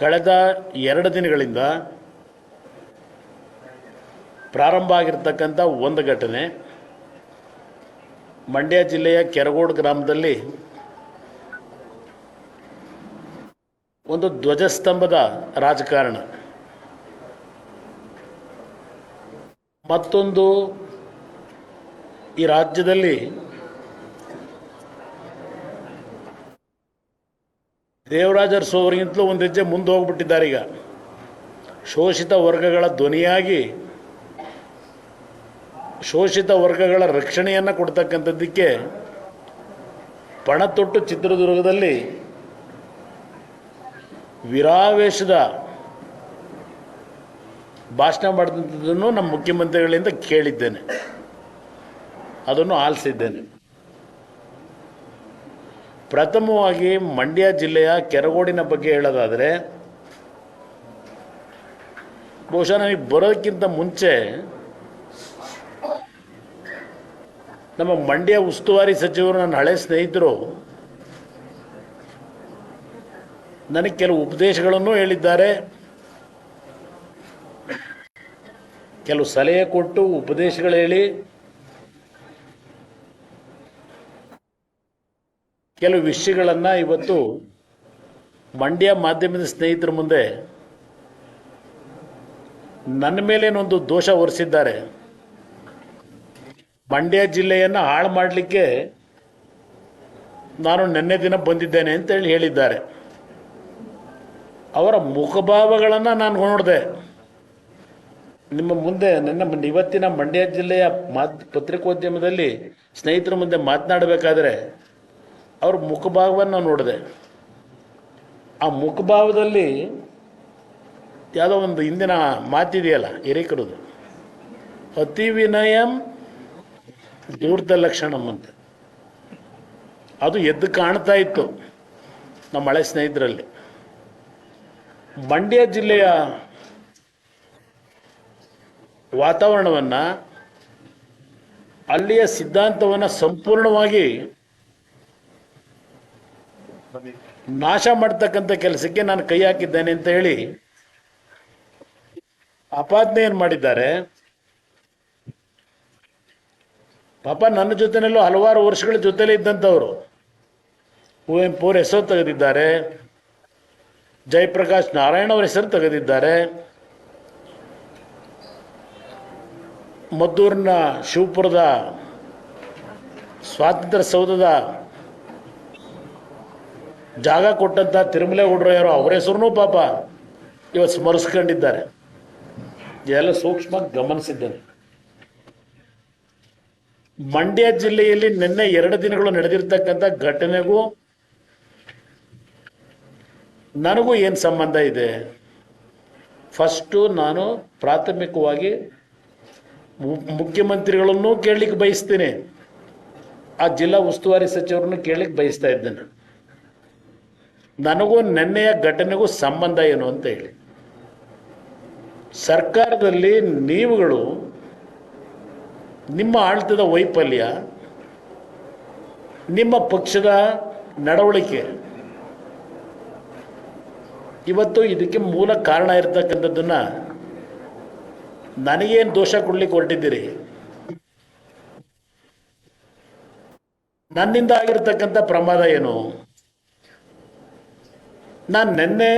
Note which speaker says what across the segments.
Speaker 1: ಕಳೆದ ಎರಡು ದಿನಗಳಿಂದ ಪ್ರಾರಂಭ ಆಗಿರ್ತಕ್ಕಂಥ ಒಂದು ಘಟನೆ. ಮಂಡ್ಯ ಜಿಲ್ಲೆಯ ಕೆರಗೋಡು ಗ್ರಾಮದಲ್ಲಿ ಒಂದು ಧ್ವಜಸ್ತಂಭದ ರಾಜಕಾರಣ. ಮತ್ತೊಂದು ಈ ರಾಜ್ಯದಲ್ಲಿ ದೇವರಾಜ ಅರಸು ಅವರಿಗಿಂತಲೂ ಒಂದು ಹೆಜ್ಜೆ ಮುಂದೆ ಹೋಗ್ಬಿಟ್ಟಿದ್ದಾರೆ ಈಗ. ಶೋಷಿತ ವರ್ಗಗಳ ಧ್ವನಿಯಾಗಿ ಶೋಷಿತ ವರ್ಗಗಳ ರಕ್ಷಣೆಯನ್ನು ಕೊಡ್ತಕ್ಕಂಥದ್ದಕ್ಕೆ ಪಣತೊಟ್ಟು ಚಿತ್ರದುರ್ಗದಲ್ಲಿ ವಿರಾವೇಶದ ಭಾಷಣ ಮಾಡಿದಂಥದ್ದನ್ನು ನಮ್ಮ ಮುಖ್ಯಮಂತ್ರಿಗಳಿಂದ ಕೇಳಿದ್ದೇನೆ. ಅದನ್ನು ಆಲಿಸಿದ್ದೇನೆ. ಪ್ರಥಮವಾಗಿ ಮಂಡ್ಯ ಜಿಲ್ಲೆಯ ಕೆರಗೋಡಿನ ಬಗ್ಗೆ ಹೇಳೋದಾದರೆ, ಬಹುಶಃ ನನಗೆ ಬರೋದಕ್ಕಿಂತ ಮುಂಚೆ ನಮ್ಮ ಮಂಡ್ಯ ಉಸ್ತುವಾರಿ ಸಚಿವರು, ನನ್ನ ಹಳೆ ಸ್ನೇಹಿತರು ನನಗೆ ಕೆಲವು ಉಪದೇಶಗಳನ್ನು ಹೇಳಿದ್ದಾರೆ. ಕೆಲವು ಸಲಹೆ ಕೊಟ್ಟು ಉಪದೇಶಗಳು ಹೇಳಿ ಕೆಲವು ವಿಷಯಗಳನ್ನು ಇವತ್ತು ಮಂಡ್ಯ ಮಾಧ್ಯಮದ ಸ್ನೇಹಿತರ ಮುಂದೆ ನನ್ನ ಮೇಲೇನೊಂದು ದೋಷ ಹೊರಿಸಿದ್ದಾರೆ. ಮಂಡ್ಯ ಜಿಲ್ಲೆಯನ್ನು ಹಾಳು ಮಾಡಲಿಕ್ಕೆ ನಾನು ನಿನ್ನೆ ದಿನ ಬಂದಿದ್ದೇನೆ ಅಂತೇಳಿ ಹೇಳಿದ್ದಾರೆ. ಅವರ ಮುಖಭಾವಗಳನ್ನು ನಾನು ನೋಡಿದೆ. ನಿಮ್ಮ ಮುಂದೆ ನನ್ನ ಇವತ್ತಿನ ಮಂಡ್ಯ ಜಿಲ್ಲೆಯ ಮಾತ್ ಪತ್ರಿಕೋದ್ಯಮದಲ್ಲಿ ಸ್ನೇಹಿತರ ಮುಂದೆ ಮಾತನಾಡಬೇಕಾದ್ರೆ ಅವ್ರ ಮುಖಭಾವವನ್ನು ನೋಡಿದೆ. ಆ ಮುಖಭಾವದಲ್ಲಿ ಯಾವುದೋ ಒಂದು ಹಿಂದಿನ ಮಾತಿದೆಯಲ್ಲ ಹಿರೇಕರದು. ಅತಿ ವಿನಯಂ ದೂರದ ಲಕ್ಷಣ ಅಂತ. ಅದು ಎದ್ದು ಕಾಣ್ತಾ ಇತ್ತು ನಮ್ಮ ಹಳೆ ಸ್ನೇಹಿತರಲ್ಲಿ. ಮಂಡ್ಯ ಜಿಲ್ಲೆಯ ವಾತಾವರಣವನ್ನು ಅಲ್ಲಿಯ ಸಿದ್ಧಾಂತವನ್ನು ಸಂಪೂರ್ಣವಾಗಿ ನಾಶ ಮಾಡ್ತಕ್ಕಂಥ ಕೆಲಸಕ್ಕೆ ನಾನು ಕೈ ಹಾಕಿದ್ದೇನೆ ಅಂತ ಹೇಳಿ ಅಪಾದನೆ ಏನು ಮಾಡಿದ್ದಾರೆ? ಪಾಪ ನನ್ನ ಜೊತೆನಲ್ಲೂ ಹಲವಾರು ವರ್ಷಗಳ ಜೊತೆಲೇ ಇದ್ದಂಥವ್ರು. ಕುವೆಂಪು ಅವ್ರ ಹೆಸರು ತೆಗೆದಿದ್ದಾರೆ. ಜಯಪ್ರಕಾಶ್ ನಾರಾಯಣ ಅವರ ಹೆಸರು ತೆಗೆದಿದ್ದಾರೆ. ಮದ್ದೂರಿನ ಶಿವಪುರದ ಸ್ವಾತಂತ್ರ್ಯ ಸೌಧದ ಜಾಗ ಕೊಟ್ಟಂಥ ತಿರುಮಲೆ ಯಾರೋ ಅವರ ಹೆಸರು ಪಾಪ ಇವತ್ತು ಸ್ಮರಿಸ್ಕೊಂಡಿದ್ದಾರೆ. ಎಲ್ಲ ಸೂಕ್ಷ್ಮ ಗಮನಿಸಿದ್ದೇನೆ. ಮಂಡ್ಯ ಜಿಲ್ಲೆಯಲ್ಲಿ ನಿನ್ನೆ ಎರಡು ದಿನಗಳು ನಡೆದಿರ್ತಕ್ಕಂಥ ಘಟನೆಗೂ ನನಗೂ ಏನು ಸಂಬಂಧ ಇದೆ? ಫಸ್ಟು ನಾನು ಪ್ರಾಥಮಿಕವಾಗಿ ಮುಖ್ಯಮಂತ್ರಿಗಳನ್ನು ಕೇಳಲಿಕ್ಕೆ ಬಯಸ್ತೀನಿ. ಆ ಜಿಲ್ಲಾ ಉಸ್ತುವಾರಿ ಸಚಿವರನ್ನು ಕೇಳಲಿಕ್ಕೆ ಬಯಸ್ತಾ ಇದ್ದೇನೆ. ನನಗೂ ನೆನ್ನೆಯ ಘಟನೆಗೂ ಸಂಬಂಧ ಏನು ಅಂತ ಹೇಳಿ. ಸರ್ಕಾರದಲ್ಲಿ ನೀವುಗಳು ನಿಮ್ಮ ಆಳ್ತದ ವೈಫಲ್ಯ, ನಿಮ್ಮ ಪಕ್ಷದ ನಡವಳಿಕೆ, ಇವತ್ತು ಇದಕ್ಕೆ ಮೂಲ ಕಾರಣ ಇರತಕ್ಕಂಥದ್ದನ್ನ ನನಗೇನು ದೋಷ ಕೊಡ್ಲಿಕ್ಕೆ ಹೊರಟಿದ್ದೀರಿ? ನನ್ನಿಂದ ಆಗಿರ್ತಕ್ಕಂಥ ಪ್ರಮಾದ ಏನು? ನಾನು ನಿನ್ನೆ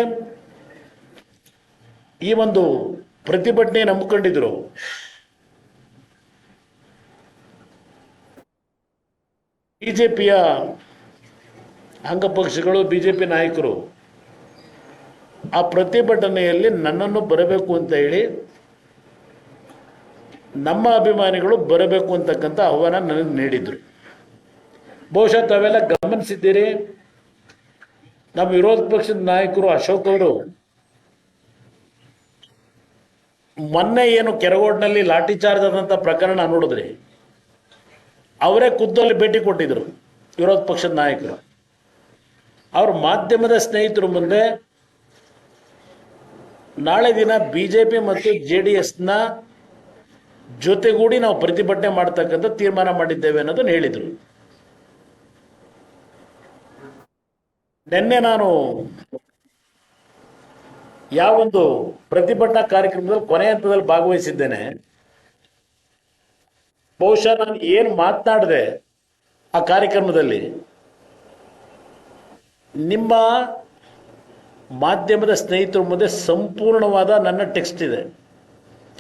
Speaker 1: ಈ ಒಂದು ಪ್ರತಿಭಟನೆ ನಂಬ್ಕೊಂಡಿದ್ರು. ಬಿಜೆಪಿಯ ಅಂಗಪಕ್ಷಗಳು ಬಿಜೆಪಿ ನಾಯಕರು ಆ ಪ್ರತಿಭಟನೆಯಲ್ಲಿ ನನ್ನನ್ನು ಬರಬೇಕು ಅಂತ ಹೇಳಿ ನಮ್ಮ ಅಭಿಮಾನಿಗಳು ಬರಬೇಕು ಅಂತಕ್ಕಂಥ ಆಹ್ವಾನ ನನಗೆ ನೀಡಿದರು. ಬಹುಶಃ ತಾವೆಲ್ಲ ಗಮನಿಸಿದ್ದೀರಿ ನಮ್ಮ ವಿರೋಧ ಪಕ್ಷದ ನಾಯಕರು ಅಶೋಕ್ ಅವರು. ಮೊನ್ನೆ ಏನು ಕೆರಗೋಡ್ನಲ್ಲಿ ಲಾಠಿ ಚಾರ್ಜ್ ಆದಂಥ ಪ್ರಕರಣ ನೋಡಿದ್ರಿ. ಅವರೇ ಖುದ್ದಲ್ಲಿ ಭೇಟಿ ಕೊಟ್ಟಿದ್ರು ವಿರೋಧ ಪಕ್ಷದ ನಾಯಕರು. ಅವ್ರ ಮಾಧ್ಯಮದ ಸ್ನೇಹಿತರು ಮುಂದೆ ನಾಳೆ ದಿನ ಬಿ ಜೆ ಪಿ ಮತ್ತು ಜೆ ಡಿ ಎಸ್ನ ಜೊತೆಗೂಡಿ ನಾವು ಪ್ರತಿಭಟನೆ ಮಾಡ್ತಕ್ಕಂಥ ತೀರ್ಮಾನ ಮಾಡಿದ್ದೇವೆ ಅನ್ನೋದನ್ನು ಹೇಳಿದರು. ನಿನ್ನೆ ನಾನು ಯಾವ ಒಂದು ಪ್ರತಿಭಟನಾ ಕಾರ್ಯಕ್ರಮದಲ್ಲಿ ಕೊನೆ ಹಂತದಲ್ಲಿ ಭಾಗವಹಿಸಿದ್ದೇನೆ. ಬಹುಶಃ ನಾನು ಏನು ಮಾತನಾಡಿದೆ ಆ ಕಾರ್ಯಕ್ರಮದಲ್ಲಿ ನಿಮ್ಮ ಮಾಧ್ಯಮದ ಸ್ನೇಹಿತರ ಮುಂದೆ ಸಂಪೂರ್ಣವಾದ ನನ್ನ ಟೆಕ್ಸ್ಟ್ ಇದೆ.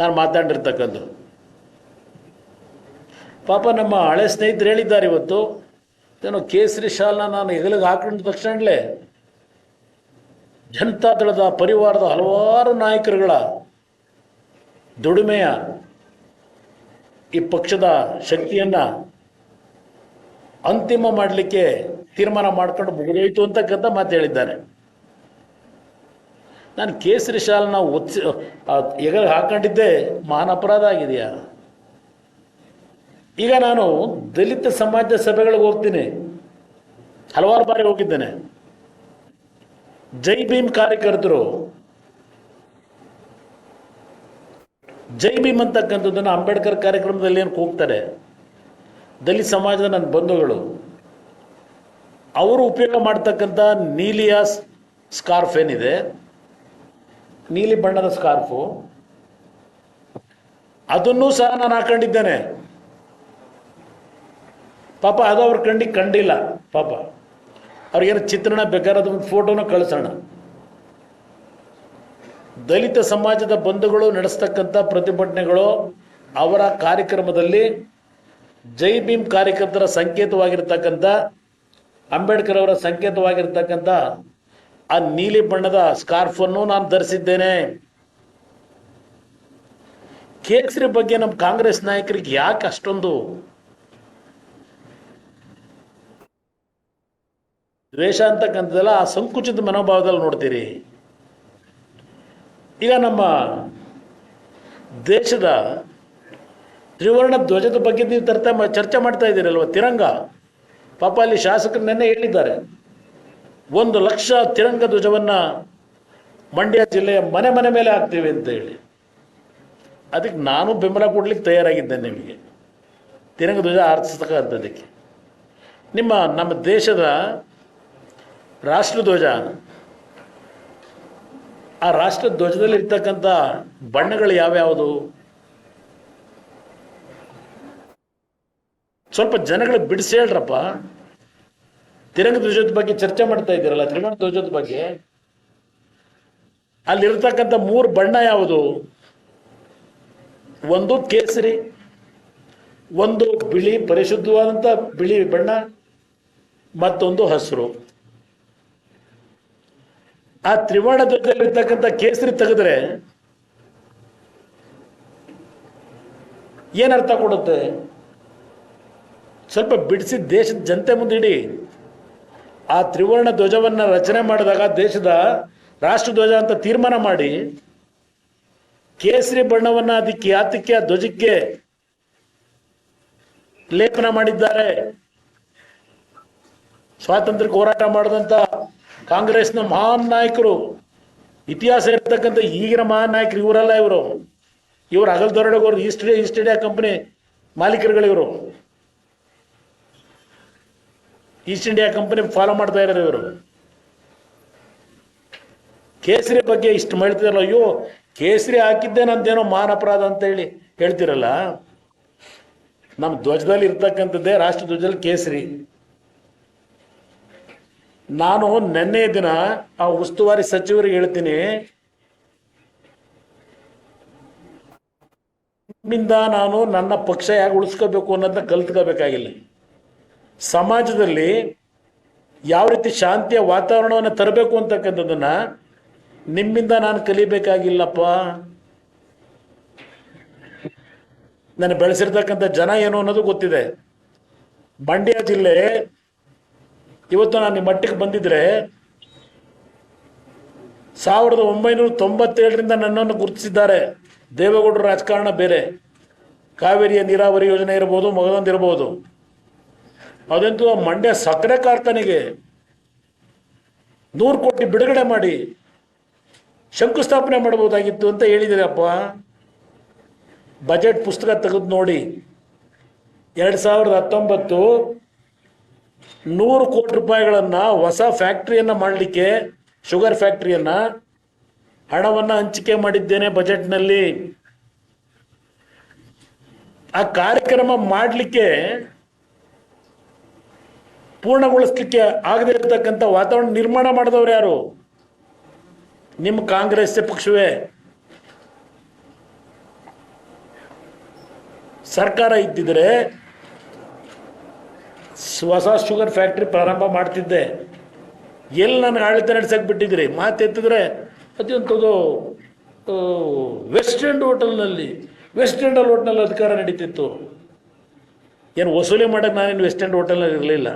Speaker 1: ನಾನು ಮಾತಾಡಿರ್ತಕ್ಕಂಥದ್ದು ಪಾಪ ನಮ್ಮ ಹಳೆ ಸ್ನೇಹಿತರು ಹೇಳಿದ್ದಾರೆ ಇವತ್ತು. ಏನೋ ಕೇಸರಿ ಶಾಲ್ನ ನಾನು ಹೆಗಲಿಗೆ ಹಾಕೊಂಡ ತಕ್ಷಣಲೇ ಜನತಾ ದಳದ ಪರಿವಾರದ ಹಲವಾರು ನಾಯಕರುಗಳ ದುಡಿಮೆಯ ಈ ಪಕ್ಷದ ಶಕ್ತಿಯನ್ನು ಅಂತಿಮ ಮಾಡಲಿಕ್ಕೆ ತೀರ್ಮಾನ ಮಾಡ್ಕೊಂಡು ಮುಗಿದೋಯ್ತು ಅಂತಕ್ಕಂಥ ಮಾತು ಹೇಳಿದ್ದಾರೆ. ನಾನು ಕೇಸರಿ ಶಾಲ್ನ ಒತ್ಸಿ ಹೆಗಲಿಗೆ ಹಾಕೊಂಡಿದ್ದೆ, ಮಹಾನ್ ಅಪರಾಧ ಆಗಿದೆಯಾ? ಈಗ ನಾನು ದಲಿತ ಸಮಾಜ ಸಭೆಗಳಿಗೆ ಹೋಗ್ತೀನಿ. ಹಲವಾರು ಬಾರಿ ಹೋಗಿದ್ದೇನೆ. ಜೈ ಭೀಮ್ ಕಾರ್ಯಕರ್ತರು. ಜೈ ಭೀಮ್ ಅಂತಕ್ಕಂಥದ್ದನ್ನು ಅಂಬೇಡ್ಕರ್ ಕಾರ್ಯಕ್ರಮದಲ್ಲಿ ಏನು ಕೂಗ್ತಾರೆ ದಲಿತ ಸಮಾಜದ ನನ್ನ ಬಂಧುಗಳು. ಅವರು ಉಪಯೋಗ ಮಾಡ್ತಕ್ಕಂಥ ನೀಲಿಯ ಸ್ಕಾರ್ಫ್ ಏನಿದೆ? ನೀಲಿ ಬಣ್ಣದ ಸ್ಕಾರ್ಫು. ಅದನ್ನೂ ಸಹ ನಾನು ಹಾಕೊಂಡಿದ್ದೇನೆ. ಪಾಪ ಅದು ಅವ್ರ ಕಣ್ಣಿಗೆ ಕಂಡಿಲ್ಲ. ಪಾಪ. ಅವ್ರಿಗೇನು ಚಿತ್ರಣ ಬೇಕಾದ್ರೆ ಒಂದು ಫೋಟೋನ ಕಳಿಸೋಣ. ದಲಿತ ಸಮಾಜದ ಬಂಧುಗಳು ನಡೆಸ್ತಕ್ಕಂಥ ಪ್ರತಿಭಟನೆಗಳು ಅವರ ಕಾರ್ಯಕ್ರಮದಲ್ಲಿ ಜೈ ಭೀಮ್ ಕಾರ್ಯಕರ್ತರ ಸಂಕೇತವಾಗಿರ್ತಕ್ಕಂಥ, ಅಂಬೇಡ್ಕರ್ ಅವರ ಸಂಕೇತವಾಗಿರ್ತಕ್ಕಂಥ ಆ ನೀಲಿ ಬಣ್ಣದ ಸ್ಕಾರ್ಫನ್ನು ನಾನು ಧರಿಸಿದ್ದೇನೆ. ಕೇಸರಿ ಬಗ್ಗೆ ನಮ್ಮ ಕಾಂಗ್ರೆಸ್ ನಾಯಕರಿಗೆ ಯಾಕೆ ಅಷ್ಟೊಂದು ದ್ವೇಷ ಅಂತಕ್ಕಂಥದ್ದೆಲ್ಲ ಆ ಸಂಕುಚಿತ ಮನೋಭಾವದಲ್ಲಿ ನೋಡ್ತೀರಿ. ಈಗ ನಮ್ಮ ದೇಶದ ತ್ರಿವರ್ಣ ಧ್ವಜದ ಬಗ್ಗೆ ನೀವು ತರ್ತಾ ಚರ್ಚೆ ಮಾಡ್ತಾ ಇದ್ದೀರಲ್ವ? ತಿರಂಗ. ಪಾಪ ಅಲ್ಲಿ ಶಾಸಕರು ನೆನ್ನೆ ಹೇಳಿದ್ದಾರೆ. ಒಂದು ಲಕ್ಷ ತಿರಂಗ ಧ್ವಜವನ್ನು ಮಂಡ್ಯ ಜಿಲ್ಲೆಯ ಮನೆ ಮನೆ ಮೇಲೆ ಹಾಕ್ತೀವಿ ಅಂತ ಹೇಳಿ. ಅದಕ್ಕೆ ನಾನು ಬೆಂಬಲ ಕೊಡ್ಲಿಕ್ಕೆ ತಯಾರಾಗಿದ್ದೇನೆ ನಿಮಗೆ. ತಿರಂಗ ಧ್ವಜ ಆರಿಸ್ತಕ್ಕಂಥದ್ದಕ್ಕೆ ನಿಮ್ಮ, ನಮ್ಮ ದೇಶದ ರಾಷ್ಟ್ರಧ್ವಜ. ಆ ರಾಷ್ಟ್ರ ಧ್ವಜದಲ್ಲಿ ಇರ್ತಕ್ಕಂಥ ಬಣ್ಣಗಳು ಯಾವ್ಯಾವುದು? ಸ್ವಲ್ಪ ಜನಗಳು ಬಿಡಿಸಿ ಹೇಳ್ರಪ್ಪ. ತಿರಂಗ ಧ್ವಜದ ಬಗ್ಗೆ ಚರ್ಚೆ ಮಾಡ್ತಾ ಇದ್ದೀರಲ್ಲ ತ್ರಿವರ್ಣ ಧ್ವಜದ ಬಗ್ಗೆ. ಅಲ್ಲಿರ್ತಕ್ಕಂಥ ಮೂರು ಬಣ್ಣ ಯಾವುದು? ಒಂದು ಕೇಸರಿ, ಒಂದು ಬಿಳಿ, ಪರಿಶುದ್ಧವಾದಂಥ ಬಿಳಿ ಬಣ್ಣ, ಮತ್ತೊಂದು ಹಸಿರು. ಆ ತ್ರಿವರ್ಣ ಧ್ವಜದಲ್ಲಿರ್ತಕ್ಕಂಥ ಕೇಸರಿ ತೆಗೆದ್ರೆ ಏನರ್ಥ ಕೊಡುತ್ತೆ? ಸ್ವಲ್ಪ ಬಿಡಿಸಿ ದೇಶದ ಜನತೆ ಮುಂದೆ ಇಡಿ. ಆ ತ್ರಿವರ್ಣ ಧ್ವಜವನ್ನು ರಚನೆ ಮಾಡಿದಾಗ ದೇಶದ ರಾಷ್ಟ್ರ ಧ್ವಜ ಅಂತ ತೀರ್ಮಾನ ಮಾಡಿ. ಕೇಸರಿ ಬಣ್ಣವನ್ನು ಅದಕ್ಕೆ ಆತಕ್ಕೆ ಧ್ವಜಕ್ಕೆ ಲೇಪನ ಮಾಡಿದ್ದಾರೆ. ಸ್ವಾತಂತ್ರ್ಯಕ್ಕೆ ಹೋರಾಟ ಮಾಡಿದಂಥ ಕಾಂಗ್ರೆಸ್ನ ಮಹಾನ್ ನಾಯಕರು, ಇತಿಹಾಸ ಇರ್ತಕ್ಕಂಥ ಈಗಿನ ಮಹಾನ್ ನಾಯಕರು ಇವರಲ್ಲ ಇವರು. ಇವರು ಹಗಲ್ ದೊರಡಗೋರು, ಈಸ್ಟ್ ಈಸ್ಟ್ ಇಂಡಿಯಾ ಕಂಪನಿ ಮಾಲೀಕರುಗಳಿವರು ಈಸ್ಟ್ ಇಂಡಿಯಾ ಕಂಪನಿ ಫಾಲೋ ಮಾಡ್ತಾ ಇರೋರು ಇವರು. ಕೇಸರಿ ಬಗ್ಗೆ ಇಷ್ಟು ಮಾಡ್ತಿದ್ರಲ್ಲ ಅಯ್ಯೋ, ಕೇಸರಿ ಹಾಕಿದ್ದೆ ನಂದೇನೋ ಮಾನ ಅಪರಾಧ ಅಂತ ಹೇಳಿ ಹೇಳ್ತಿರಲ್ಲ. ನಮ್ಮ ಧ್ವಜದಲ್ಲಿ ಇರ್ತಕ್ಕಂಥದ್ದೇ ರಾಷ್ಟ್ರ ಧ್ವಜದಲ್ಲಿ ಕೇಸರಿ. ನಾನು ನಿನ್ನೆ ದಿನ ಆ ಉಸ್ತುವಾರಿ ಸಚಿವರಿಗೆ ಹೇಳ್ತೀನಿ. ನಿಮ್ಮಿಂದ ನಾನು ನನ್ನ ಪಕ್ಷ ಹೇಗೆ ಉಳಿಸ್ಕೋಬೇಕು ಅನ್ನೋದನ್ನ ಕಲ್ತ್ಕೋಬೇಕಾಗಿಲ್ಲ. ಸಮಾಜದಲ್ಲಿ ಯಾವ ರೀತಿ ಶಾಂತಿಯ ವಾತಾವರಣವನ್ನು ತರಬೇಕು ಅಂತಕ್ಕಂಥದ್ದನ್ನ ನಿಮ್ಮಿಂದ ನಾನು ಕಲಿಬೇಕಾಗಿಲ್ಲಪ್ಪ. ನಾನು ಬೆಳೆಸಿರ್ತಕ್ಕಂಥ ಜನ ಏನು ಅನ್ನೋದು ಗೊತ್ತಿದೆ. ಮಂಡ್ಯ ಜಿಲ್ಲೆ ಇವತ್ತು ನಾನು ನಿಮ್ಮ ಮಟ್ಟಿಗೆ ಬಂದಿದ್ರೆ ಸಾವಿರದ ಒಂಬೈನೂರ ತೊಂಬತ್ತೇಳರಿಂದ ನನ್ನನ್ನು ಗುರುತಿಸಿದ್ದಾರೆ. ದೇವೇಗೌಡರ ರಾಜಕಾರಣ ಬೇರೆ. ಕಾವೇರಿಯ ನೀರಾವರಿ ಯೋಜನೆ ಇರ್ಬೋದು ಮಗದೊಂದು ಇರ್ಬೋದು. ಅದಂತೂ ಆ ಮಂಡ್ಯ ಸಕ್ಕರೆ ಕಾರ್ಖಾನೆಗೆ ನೂರು ಕೋಟಿ ಬಿಡುಗಡೆ ಮಾಡಿ ಶಂಕುಸ್ಥಾಪನೆ ಮಾಡಬಹುದಾಗಿತ್ತು ಅಂತ ಹೇಳಿದಿರಪ್ಪ. ಬಜೆಟ್ ಪುಸ್ತಕ ತೆಗೆದು ನೋಡಿ. ಎರಡು ಸಾವಿರದ ಹತ್ತೊಂಬತ್ತು ನೂರು ಕೋಟಿ ರೂಪಾಯಿಗಳನ್ನು ಹೊಸ ಫ್ಯಾಕ್ಟ್ರಿಯನ್ನು ಮಾಡಲಿಕ್ಕೆ, ಶುಗರ್ ಫ್ಯಾಕ್ಟ್ರಿಯನ್ನು ಹಣವನ್ನು ಹಂಚಿಕೆ ಮಾಡಿದ್ದೇನೆ ಬಜೆಟ್ನಲ್ಲಿ. ಆ ಕಾರ್ಯಕ್ರಮ ಮಾಡಲಿಕ್ಕೆ ಪೂರ್ಣಗೊಳಿಸ್ಲಿಕ್ಕೆ ಆಗದೇ ಇರತಕ್ಕಂಥ ವಾತಾವರಣ ನಿರ್ಮಾಣ ಮಾಡಿದವರು ಯಾರು? ನಿಮ್ಮ ಕಾಂಗ್ರೆಸ್ ಪಕ್ಷವೇ. ಸರ್ಕಾರ ಇದ್ದಿದ್ರೆ ಹೊಸ ಶುಗರ್ ಫ್ಯಾಕ್ಟ್ರಿ ಪ್ರಾರಂಭ ಮಾಡ್ತಿದ್ದೆ. ಎಲ್ಲಿ ನನಗೆ ಆಡಳಿತ ನಡೆಸಕ್ಕೆ ಬಿಟ್ಟಿದ್ರಿ? ಮಾತೆತ್ತಿದ್ರೆ ಆ, ವೆಸ್ಟ್ ಎಂಡ್ ಹೋಟೆಲ್ನಲ್ಲಿ ವೆಸ್ಟ್ ಎಂಡ್ ಹೋಟೆಲ್ನಲ್ಲಿ ಅಧಿಕಾರ ನಡೀತಿತ್ತು. ಏನು ವಸೂಲಿ ಮಾಡೋಕ್ಕೆ ನಾನೇನು ವೆಸ್ಟ್ ಎಂಡ್ ಹೋಟೆಲ್ನಲ್ಲಿ ಇರಲಿಲ್ಲ.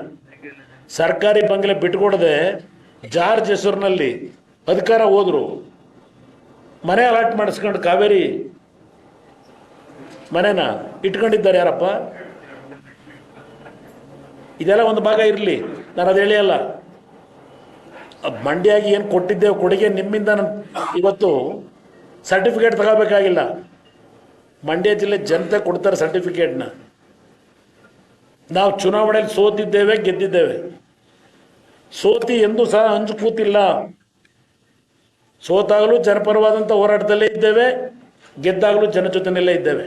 Speaker 1: ಸರ್ಕಾರಿ ಬಂಗ್ಲೆ ಬಿಟ್ಕೊಡದೆ ಜಾರ್ಜ್ ಹೆಸರಿನಲ್ಲಿ ಅಧಿಕಾರ ಹೋದರು. ಮನೆ ಅಲಾಟ್ ಮಾಡಿಸ್ಕೊಂಡು ಕಾವೇರಿ ಮನೇನ ಇಟ್ಕೊಂಡಿದ್ದಾರೆ ಯಾರಪ್ಪ? ಇದೆಲ್ಲ ಒಂದು ಭಾಗ ಇರಲಿ. ನಾನು ಅದು ಹೇಳಿಯಲ್ಲ ಮಂಡ್ಯಾಗಿ ಏನು ಕೊಟ್ಟಿದ್ದೇವೆ ಕೊಡುಗೆ ನಿಮ್ಮಿಂದ ನಾನು ಇವತ್ತು ಸರ್ಟಿಫಿಕೇಟ್ ತಗೋಬೇಕಾಗಿಲ್ಲ. ಮಂಡ್ಯ ಜಿಲ್ಲೆ ಜನತೆ ಕೊಡ್ತಾರೆ ಸರ್ಟಿಫಿಕೇಟ್ನ ನಾವು ಚುನಾವಣೆಯಲ್ಲಿ ಸೋತಿದ್ದೇವೆ, ಗೆದ್ದಿದ್ದೇವೆ. ಸೋತಿ ಎಂದು ಸಹ ಹಂಚು ಕೂತಿಲ್ಲ ಸೋತಾಗಲೂ ಜನಪರವಾದಂಥ ಹೋರಾಟದಲ್ಲೇ ಇದ್ದೇವೆ, ಗೆದ್ದಾಗಲೂ ಜನ ಜೊತೆನಲ್ಲೇ ಇದ್ದೇವೆ.